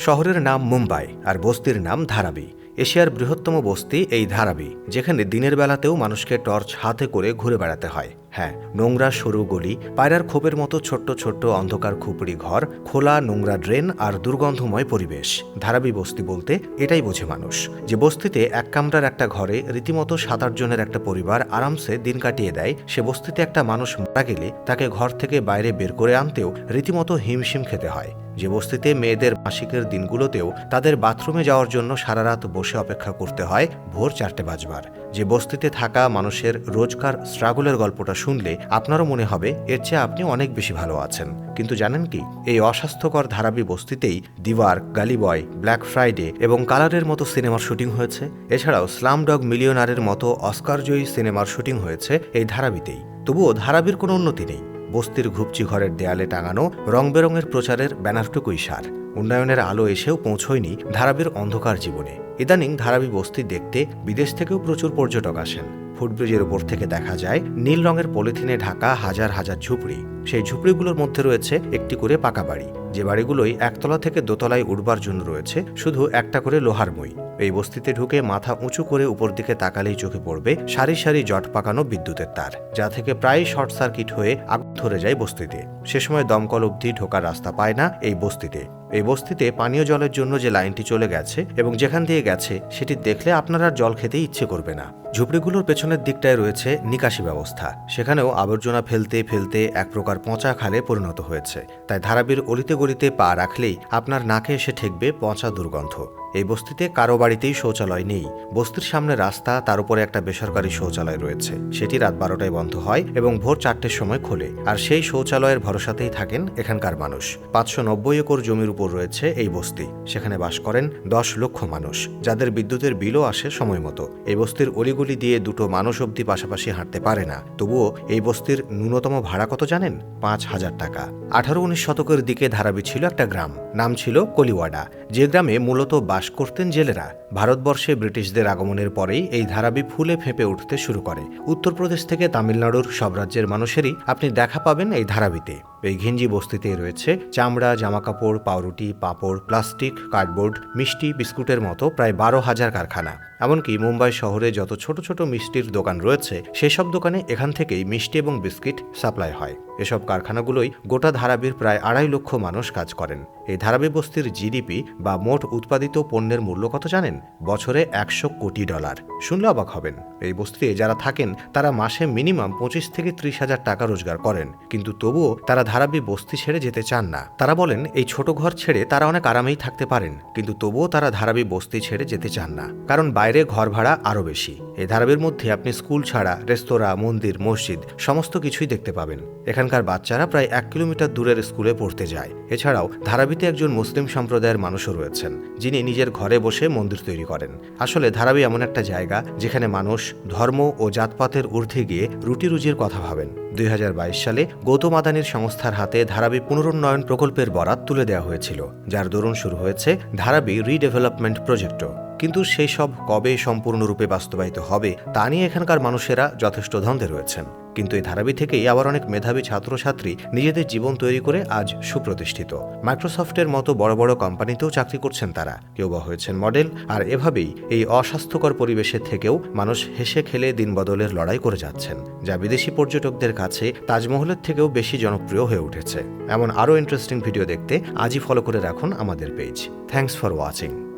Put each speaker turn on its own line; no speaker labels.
শহরের নাম মুম্বাই আর বস্তির নাম ধারাবি এশিয়ার বৃহত্তম বস্তি এই ধারাবি, যেখানে দিনের বেলাতেও মানুষকে টর্চ হাতে করে ঘুরে বেড়াতে হয়। হ্যাঁ নোংরা সরু গলি, পায়রার খোপের মতো ছোট্ট ছোট্ট অন্ধকার খুপড়ি ঘর, খোলা নোংরা ড্রেন আর দুর্গন্ধময় পরিবেশ। ধারাবি বস্তি বলতে এটাই বোঝে মানুষ, যে বস্তিতে এক কামরার একটা ঘরে রীতিমতো সাত জনের একটা পরিবার আরামসে দিন কাটিয়ে দেয়। সে বস্তিতে একটা মানুষ মারা গেলে তাকে ঘর থেকে বাইরে বের করে আনতেও রীতিমতো হিমশিম খেতে হয়। যে বস্তিতে মেয়েদের মাসিকের দিনগুলোতেও তাদের বাথরুমে যাওয়ার জন্য সারা রাত বসে অপেক্ষা করতে হয় ভোর চারটে বাজবার। যে বস্তিতে থাকা মানুষের রোজকার স্ট্রাগলের গল্পটা শুনলে আপনারও মনে হবে, এর চেয়ে আপনি অনেক বেশি ভালো আছেন। কিন্তু জানেন কি, এই অস্বাস্থ্যকর ধারাবি বস্তিতেই দিওয়ার, গালিবয়, ব্ল্যাক ফ্রাইডে এবং কালারের মতো সিনেমার শুটিং হয়েছে। এছাড়াও স্লাম ডগ মিলিয়নারের মতো অস্কারজয়ী সিনেমার শুটিং হয়েছে এই ধারাবিতেই তবুও ধারাবির কোনো উন্নতি নেই। বস্তির ঘুপচি ঘরের দেয়ালে টাঙানো রং বেরঙের প্রচারের ব্যানারটুকুই সার। উন্নয়নের আলো এসেও পৌঁছয়নি ধারাবির অন্ধকার জীবনে। ইদানিং ধারাবি বস্তি দেখতে বিদেশ থেকেও প্রচুর পর্যটক আসেন। ফুটব্রিজের উপর থেকে দেখা যায়, নীল রঙের পলিথিনে ঢাকা হাজার হাজার ঝুপড়ি। সেই ঝুপড়িগুলোর মধ্যে রয়েছে একটি করে পাকা বাড়ি। যে বাড়িগুলোই একতলা থেকে দোতলায় উঠবার জন্য রয়েছে, শুধু একটা করে লোহার মই। এই বস্তিতে ঢুকে মাথা উঁচু করে উপর দিকে তাকালেই চোখে পড়বে সারি সারি জট পাকানো বিদ্যুতের তার, যা থেকে প্রায় শর্ট সার্কিট হয়ে আগুন ধরে যায় বস্তিতে। সে সময় দমকল অবধি ঢোকার রাস্তা পায় না এই বস্তিতে। এই বস্তিতে পানীয় জলের জন্য যে লাইনটি চলে গেছে এবং যেখান দিয়ে গেছে, সেটি দেখলে আপনার আর জল খেতে ইচ্ছে করবে না। ঝুপড়িগুলোর পেছনের দিকটায় রয়েছে নিকাশি ব্যবস্থা। সেখানেও আবর্জনা ফেলতে ফেলতে এক প্রকার পচা খালে পরিণত হয়েছে। তাই ধারাবির অলিতে গলিতে পা রাখলেই আপনার নাকে এসে ঠেকবে পচা দুর্গন্ধ। এই বস্তিতে কারও বাড়িতেই শৌচালয় নেই। বস্তির সামনে রাস্তা, তার উপরে একটা বেসরকারি শৌচালয় রয়েছে। সেটি রাত বারোটায় বন্ধ হয় এবং ভোর চারটের সময় খোলে। আর সেই শৌচালয়ের ভরসাতেই থাকেন এখানকার মানুষ। পাঁচশো নব্বই একর জমির উপর রয়েছে এই বস্তি। সেখানে বাস করেন দশ লক্ষ মানুষ, যাদের বিদ্যুতের বিলও আসে সময় মতো। এই বস্তির অলিগুলি দিয়ে দুটো মানুষ অবধি পাশাপাশি হাঁটতে পারে না। তবুও এই বস্তির ন্যূনতম ভাড়া কত জানেন? পাঁচ হাজার টাকা। আঠারো উনিশ শতকের দিকে ধারাবি ছিল একটা গ্রাম। নাম ছিল কলিওয়াডা। যে গ্রামে মূলত করতেন জেলেরা। ভারতবর্ষে ব্রিটিশদের আগমনের পরেই এই ধারাবি ফুলে ফেঁপে উঠতে শুরু করে। উত্তরপ্রদেশ থেকে তামিলনাড়ুর সব রাজ্যের মানুষেরই আপনি দেখা পাবেন এই ধারাবিতে এই ঘিঞ্জি বস্তিতে রয়েছে চামড়া, জামাকাপড়, পাউরুটি, পাপড়, প্লাস্টিক, কার্ডবোর্ড, মিষ্টি, বিস্কুটের মতো প্রায় বারো হাজার কারখানা। এমনকি মুম্বাই শহরে যত ছোট ছোট মিষ্টির দোকান রয়েছে, সেসব দোকানে এখান থেকেই মিষ্টি এবং বিস্কিট সাপ্লাই হয়। এসব কারখানাগুলোই গোটা ধারাবির প্রায় আড়াই লক্ষ মানুষ কাজ করেন। এই ধারাবি বস্তির জিডিপি বা মোট উৎপাদিত পণ্যের মূল্য কত জানেন? বছরে একশো কোটি ডলার। শুনলে অবাক হবেন। এই বস্তিতে যারা থাকেন, তারা মাসে মিনিমাম পঁচিশ থেকে ত্রিশ হাজার টাকা রোজগার করেন। কিন্তু তবুও তারা ধারাবি বস্তি ছেড়ে যেতে চান না। তারা বলেন, এই ছোট ঘর ছেড়ে তারা অনেক আরামেই থাকতে পারেন, কিন্তু তবুও তারা ধারাবি বস্তি ছেড়ে যেতে চান না, কারণ বাইরে ঘর ভাড়া আরও বেশি। এই ধারাবির মধ্যে আপনি স্কুল ছাড়া, রেস্তোরাঁ, মন্দির, মসজিদ, সমস্ত কিছুই দেখতে পাবেন। এখানকার বাচ্চারা প্রায় এক কিলোমিটার দূরের স্কুলে পড়তে যায়। এছাড়াও, ধারাবিতে একজন মুসলিম সম্প্রদায়ের মানুষও রয়েছেন, যিনি নিজের ঘরে বসে মন্দির তৈরি করেন। আসলে ধারাবি এমন একটা জায়গা, যেখানে মানুষ ধর্ম ও জাতপাতের ঊর্ধ্বে গিয়ে রুটি রুজির কথা ভাবেন। দুই হাজার বাইশ সালে গৌতম আদানির সংস্থার হাতে ধারাবি পুনরুন্নয়ন প্রকল্পের বরাত তুলে দেওয়া হয়েছিল, যার দরুন শুরু হয়েছে ধারাবি রিডেভেলপমেন্ট প্রজেক্টও কিন্তু সেই সব কবে সম্পূর্ণরূপে বাস্তবায়িত হবে, তা নিয়ে এখানকার মানুষেরা যথেষ্ট দ্বন্দ্বে রয়েছেন। কিন্তু এই ধারাবি থেকেই আবার অনেক মেধাবী ছাত্রছাত্রী নিজেদের জীবন তৈরি করে আজ সুপ্রতিষ্ঠিত। মাইক্রোসফটের মতো বড় বড় কোম্পানিতেও চাকরি করছেন তারা। কেউ বা হয়েছেন মডেল, আর এভাবেই এই অস্বাস্থ্যকর পরিবেশের থেকেও মানুষ হেসে খেলে দিন বদলের লড়াই করে যাচ্ছেন, যা বিদেশি পর্যটকদের কাছে তাজমহলের থেকেও বেশি জনপ্রিয় হয়ে উঠেছে। এমন আরও ইন্টারেস্টিং ভিডিও দেখতে আজই ফলো করে রাখুন আমাদের পেজ থ্যাংকস ফর ওয়াচিং